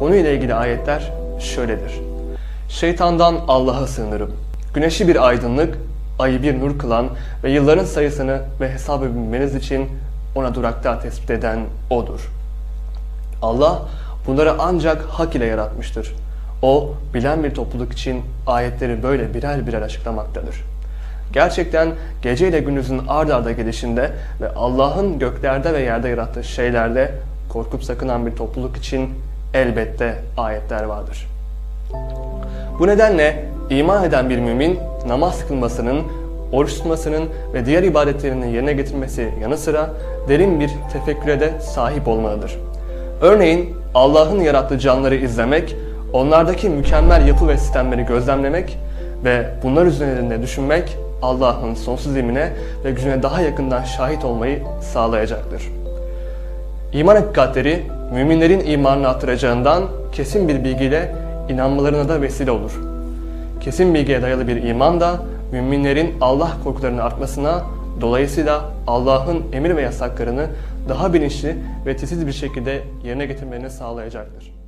Konuyla ilgili ayetler şöyledir. Şeytandan Allah'a sığınırım. Güneşi bir aydınlık, ayı bir nur kılan ve yılların sayısını ve hesabı bilmeniz için ona durakta tespit eden O'dur. Allah bunları ancak hak ile yaratmıştır. O, bilen bir topluluk için ayetleri böyle birer birer açıklamaktadır. Gerçekten gece ile gündüzün ard arda gelişinde ve Allah'ın göklerde ve yerde yarattığı şeylerde korkup sakınan bir topluluk için elbette ayetler vardır. Bu nedenle iman eden bir mümin namaz kılmasının, oruç tutmasının ve diğer ibadetlerini yerine getirmesi yanı sıra derin bir tefekküre de sahip olmalıdır. Örneğin Allah'ın yarattığı canlıları izlemek, onlardaki mükemmel yapı ve sistemleri gözlemlemek ve bunlar üzerinde düşünmek Allah'ın sonsuz ilmine ve gücüne daha yakından şahit olmayı sağlayacaktır. İman hakikatleri müminlerin imanını artıracağından kesin bir bilgiyle inanmalarına da vesile olur. Kesin bilgiye dayalı bir iman da müminlerin Allah korkularının artmasına, dolayısıyla Allah'ın emir ve yasaklarını daha bilinçli ve titiz bir şekilde yerine getirmelerini sağlayacaktır.